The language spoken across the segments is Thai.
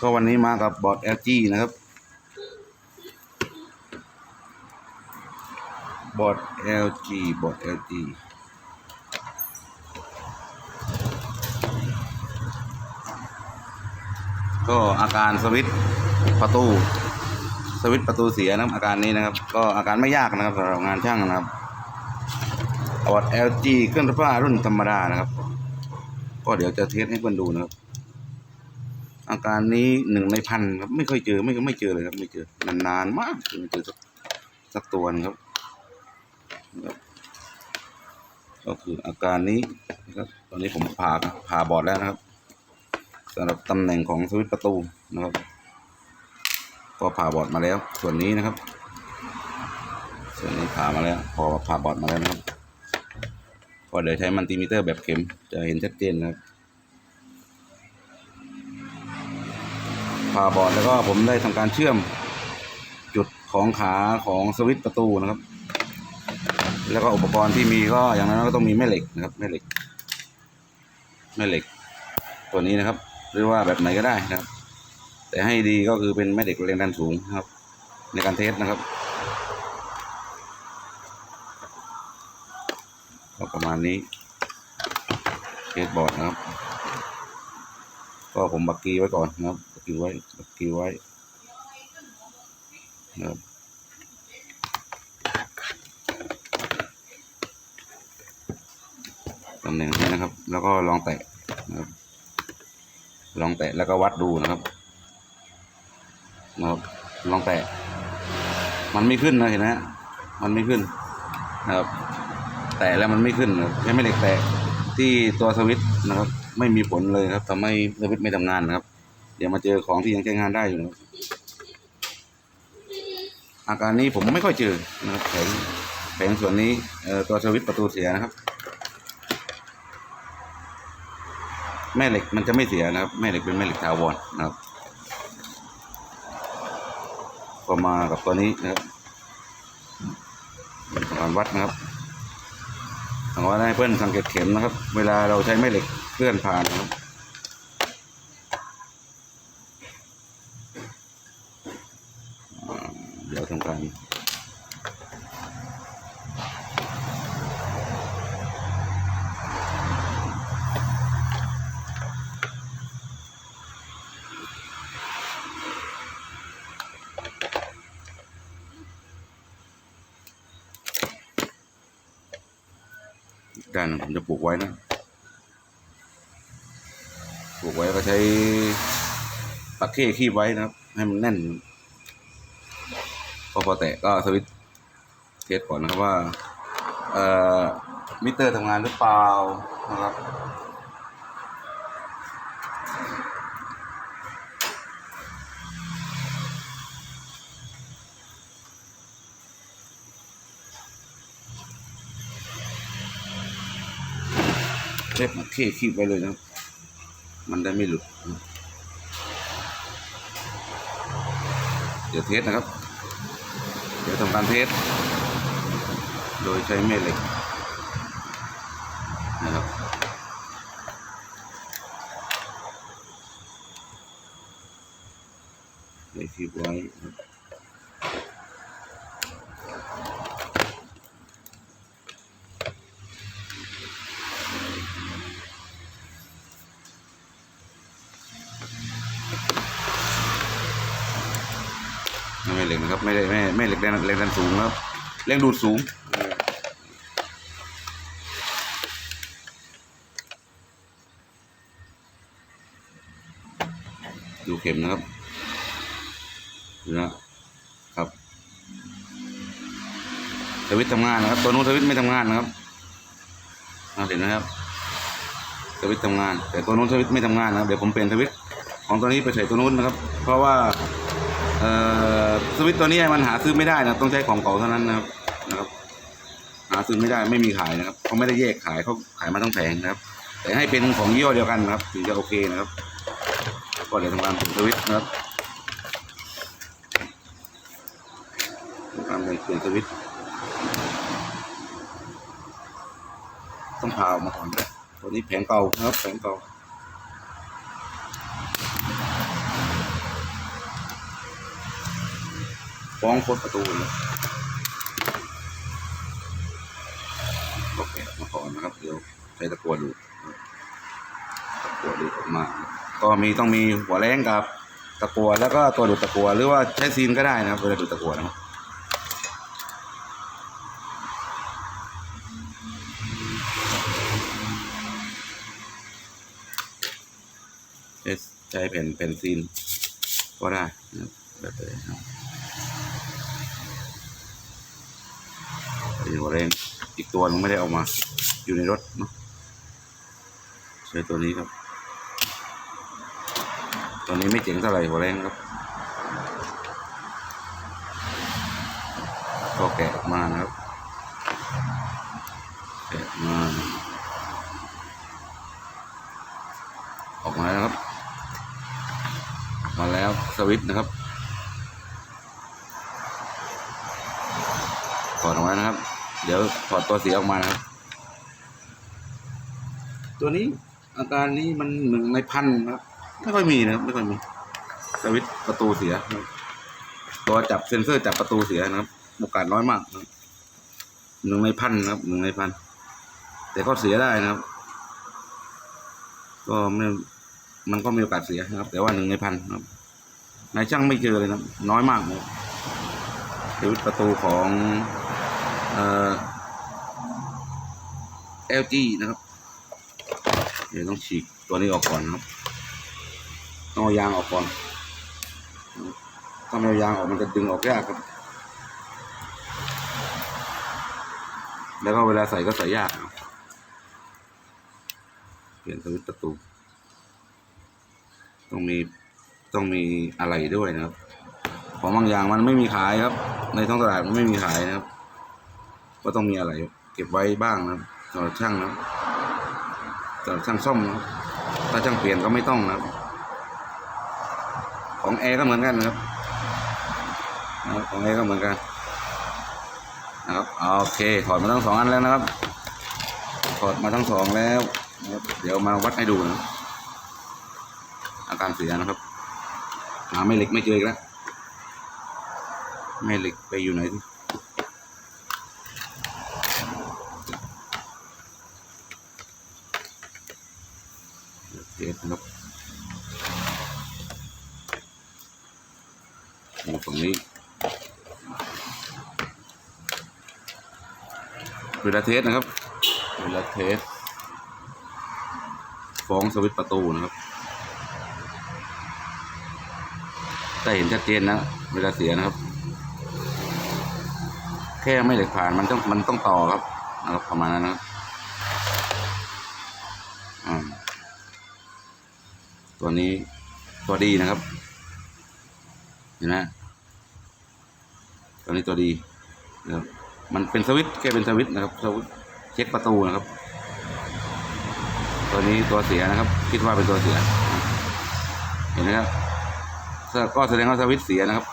ก็วันนี้มากับบอร์ด LG นะครับ บอร์ด LG บอร์ด LG ก็อาการสวิต์ประตู สวิต์ประตูเสียนะอาการนี้นะครับ ก็อาการไม่ยากนะครับสำหรับงานช่างนะครับบอร์ด LG เครื่องซักผ้ารุ่นธรรมดานะครับ ก็เดี๋ยวจะเทสให้เพื่อนดูนะครับ อาการนี้หนึ่งในพันครับไม่เคยเจอไม่ไม่เจอเลยครับ ไม่เจอนานๆมากถึงเจอสักสักตัวหนึงครับนะครับ ก็คืออาการนี้นะครับตอนนี้ผมผ่าผ่าบอดแล้วนะครับสำหรับตำแหน่งของสวิตประตูนะครับ ก็ผ่าบอดมาแล้ว ส่วนนี้นะครับ ส่วนนี้ผ่ามาแล้ว พอผ่าบอดมาแล้วนะครับก็เดี๋ยวใช้มันติมิเตอร์แบบเข็มจะเห็นชัดเจนนะครับ ผ่าบอร์ดแล้วก็ผมได้ทำการเชื่อมจุดของขาของสวิตช์ประตูนะครับ แล้วก็อุปกรณ์ที่มีก็อย่างนั้นก็ต้องมีแม่เหล็กนะครับแม่เหล็กแม่เหล็ก ตัวนี้นะครับหรือว่าแบบไหนก็ได้นะครับ แต่ให้ดีก็คือเป็นแม่เหล็กแรงดันสูงนะครับ ในการเทสนะครับก็ประมาณนี้เทสบอร์ดนะครับ ก็ผมบักกีไว้ก่อนนะครับบักกีไว้บักกีไว้นะครับตำแหน่งนี้นะครับ แล้วก็ลองแตะนะครับ ลองแตะแล้วก็วัดดูนะครับนะครับ ลองแตะ มันไม่ขึ้นนะเห็นไหมฮะมันไม่ขึ้นนะครับ แตะแล้วมันไม่ขึ้นนะครับใช้แม่เหล็กแตะที่ตัวสวิตช์นะครับ ไม่มีผลเลยครับทำให้สวิตช์ไม่ทำงานนะครับ เดี๋ยวมาเจอของที่ยังใช้งานได้อยู่นะครับอาการนี้ผมไม่ค่อยเจอนะครับแผงแผงส่วนนี้เอ่อตัวสวิตช์ประตูเสียนะครับ แม่เหล็กมันจะไม่เสียนะครับ แม่เหล็กเป็นแม่เหล็กทาวรนะครับก็มากับตัวนี้นะครับการวัดนะครับทางวัดให้เพื่อนสังเกตเข็มนะครับ เวลาเราใช้แม่เหล็ก ลื่อนผ่านครับเดี๋ยวทำการด้านหนึ่งผมจะปลูกไว้นะ ปลูกไว้ก็ใช้ปักเข้คีบไว้นะครับ ให้มันแน่น พอพอแตะก็สวิตเทสก่อนนะครับว่า เอ่อ มิเตอร์ทำงานหรือเปล่านะครับเทปมาเทคีบไว้เลยนะครับ มันได้ไม่หลุด เดี๋ยวเทสนะครับ เดี๋ยวทำการเทส โดยใช้แม่เหล็กนะครับได้คีบไว้ แม่แม่เหล็กแรงแรงดันสูงครับแรงดูดสูงดูเข็มนะครับดูนะครับสวิตทำงานนะครับตัวนู้นสวิตไม่ทำงานนะครับอ่าเห็นไหมครับสวิตทำงาน แต่ตัวนู้นสวิตไม่ทำงานนะครับเดี๋ยวผมเปลี่ยนสวิตของตัวนี้ไปใส่ตัวนู้นนะครับ เพราะว่า สวิตตัวนี้มันหาซื้อไม่ได้นะต้องใช้ของเก่าเท่านั้นนะครับนะครับ หาซื้อไม่ได้ไม่มีขายนะครับเขาไม่ได้แยกขายเขาขายมาทั้งแผงนะครับ แต่ให้เป็นของยี่ห้อเดียวกันนะครับ ถึงจะโอเคนะครับก็เดี๋ยวทำการเปลี่ยนสวิตนะครับทำการเปลี่ยนสวิตต้องพาออกมาก่อนนะตัวนี้แผงเก่านะครับแผงเก่า ฟ้องโคตรประตูเลยโอเคมาก่อนนะครับ เดี๋ยวใช้ตะกัวดูตะกัวดูออกมา ก็มีต้องมีหัวแรงกับตะกัวแล้วก็ตัวดูดตะกัวหรือว่าใช้ซีนก็ได้นะครับเวลาดูดตะกัวนะครับใช้แผ่นแผ่นซีนก็ได้แบบนี้ครับ เป็นหัวแรงอีกตัวนึงไม่ได้เออกมา อยู่ในรถเนาะใช้ตัวนี้ครับ ตัวนี้ไม่เจ๋งเท่าไหร่หัวแรงครับ ก็แกะมานะครับแกะมาออกมาแล้วครับ มาแล้วสวิตนะครับถอดออกมานะครับ เดี๋ยวถอดตัวเสียออกมานะครับ ตัวนี้อาการนี้มันหนึ่งในพันครับไม่ค่อยมีนะครับไม่ค่อยมี สวิตประตูเสียตัวจับเซ็นเซอร์จับประตูเสียนะครับโอกาสน้อยมากหนึ่งในพันนะครับหนึ่งในพันแต่ก็เสียได้นะครับ ก็ไม่มันก็มีโอกาสเสียนะครับ แต่ว่าหนึ่งในพันครับนายช่างไม่เจอเลยนะครับน้อยมากเลยสวิตประตูของ LG นะครับ เดี๋ยวต้องฉีกตัวนี้ออกก่อนนะครับต้องเอายางออกก่อนถ้าไม่เอายางออกมันจะดึงออกยากครับ แล้วก็เวลาใส่ก็ใส่ยากนะครับเปลี่ยนสวิตช์ประตู ต้องมีต้องมีอะไรด้วยนะครับ ของบางอย่างมันไม่มีขายครับ ในท้องตลาดมันไม่มีขายนะครับ ก็ต้องมีอะไรเก็บไว้บ้างนะครับสำหรับช่างนะครับสำหรับช่างซ่อมนะถ้าช่างเปลี่ยนก็ไม่ต้องนะของแอร์ก็เหมือนกันนะครับนะครับของแอร์ก็เหมือนกันนะครับโอเคถอดมาทั้งสองอันแล้วนะครับถอดมาทั้งสองแล้วนะครับเดี๋ยวมาวัดให้ดูนะอาการเสียนะครับหาไม่เหล็กไม่เจออีกแล้วแม่เหล็กไปอยู่ไหนที่ เทสนะครับตรงนี้เวลาเทสนะครับ เวลาเทส ฟ้องสวิตประตูนะครับแต่เห็นชัดเจนนะ เวลาเสียนะครับ แค่ไม่เหล็กผ่านมันต้องมันต้องต่อครับนะครับประมาณนั้นนะครับ ตัวนี้ตัวดีนะครับ เห็นไหมตัวนี้ตัวดีนะครับ มันเป็นสวิตช์แค่เป็นสวิตช์นะครับสวิตช์เช็คประตูนะครับ ตัวนี้ตัวเสียนะครับ คิดว่าเป็นตัวเสีย เห็นไหมครับก็แสดงว่าสวิตช์เสียนะครับ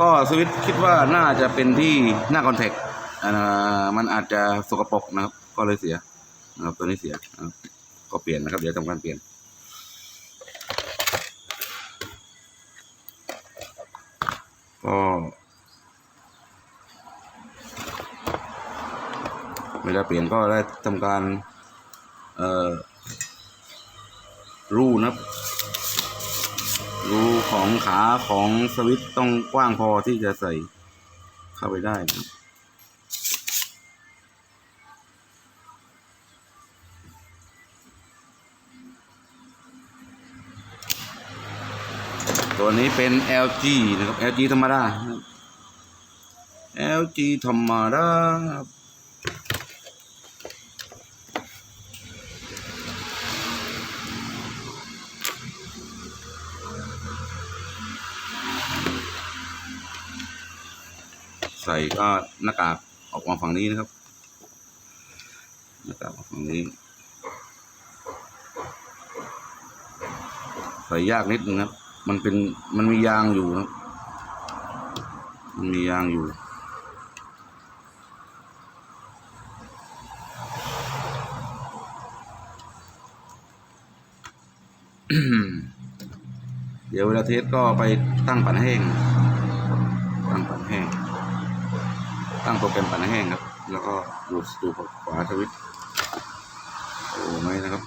ก็สวิตช์คิดว่าน่าจะเป็นที่หน้าคอนแทคอ่ามันอาจจะสกปรกนะครับ ก็เลยเสียนะครับตัวนี้เสียนะครับก็เปลี่ยนนะครับ เดี๋ยวทำการเปลี่ยน ก็เวลาเปลี่ยนก็ได้ทำการเอ่อรูนะรูของขาของสวิตต้องกว้างพอที่จะใส่เข้าไปได้นะ ตัวนี้เป็น LG นะครับ LG ธรรมดา LG ธรรมดาครับใส่ก็หน้ากากออกมาฝั่งนี้นะครับหน้ากากออกฝั่งนี้ ใส่ยากนิดนึงนะครับ มันเป็นมันมียางอยู่นะครับมันมียางอยู่ เดี๋ยวเวลาเทสก็ไปตั้งปั่นแห้ง ตั้งปั่นแห้ง ตั้งโปรแกรมปั่นแห้งครับ แล้วก็ดูดดูขวาสวิตโอ้ไม่นะครับ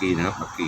กีนะครับปักกี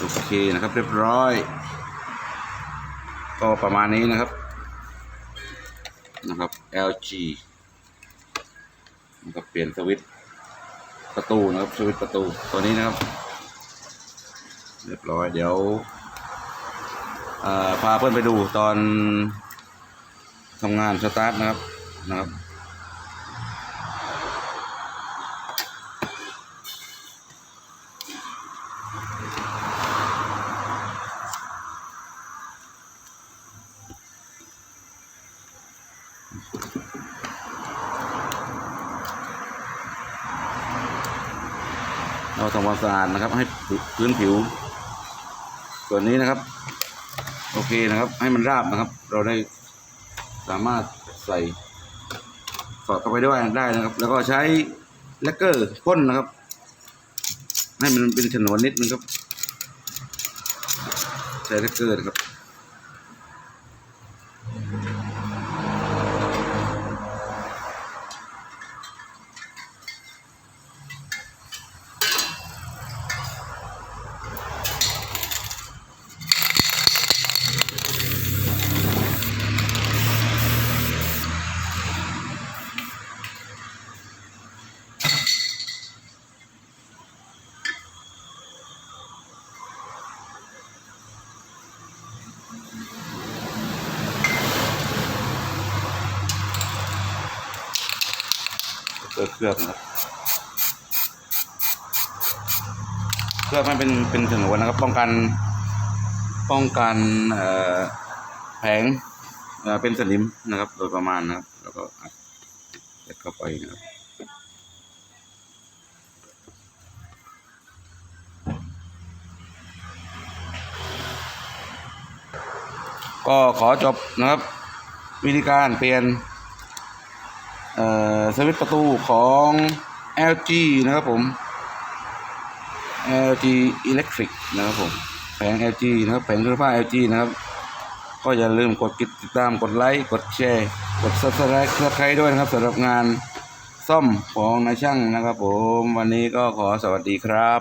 โอเคนะครับเรียบร้อย ก็ประมาณนี้นะครับนะครับ LG นะครับเปลี่ยนสวิตช์ประตูนะครับสวิตช์ประตูตัวนี้นะครับ เรียบร้อยเดี๋ยวพาเพื่อนไปดูตอนทำงานสตาร์ทนะครับนะครับ เราทำความสะอาดนะครับ ให้พื้นผิว ส่วนนี้นะครับ โอเคนะครับ ให้มันราบนะครับ เราได้สามารถใส่สอดเข้าไปด้วยได้นะครับ แล้วก็ใช้แลกเกอร์พ่นนะครับ ให้มันเป็นฉนวนนิดนึงครับ ใช้แลกเกอร์นะครับ เคลือบนะครับเคลือบให้เป็นเป็นฉนวนนะครับ ป้องกันป้องกันแผงเป็นสนิมนะครับ โดยประมาณนะครับ แล้วก็อัดเสร็จเข้าไปนะครับก็ขอจบนะครับ วิธีการเปลี่ยน สวิตประตูของ LG นะครับผม LG Electric นะครับผมแผง LG นะครับแผงเครื่องผ้า LG นะครับ ก็อย่าลืมกดติดตามกดไลค์กดแชร์ กด subscribe เครือใครด้วยนะครับสำหรับงานซ่อมของนายช่างนะครับผมวันนี้ก็ขอสวัสดีครับ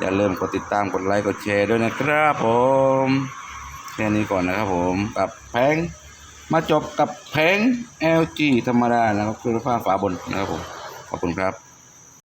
อย่าลืมกดติดตามกดไลค์กดแชร์ด้วยนะครับผมแค่นี้ก่อนนะครับผมกับแผง มาจบกับแผง LG ธรรมดานะครับเครื่องฟ้าฝาบนนะครับผม ขอบคุณครับ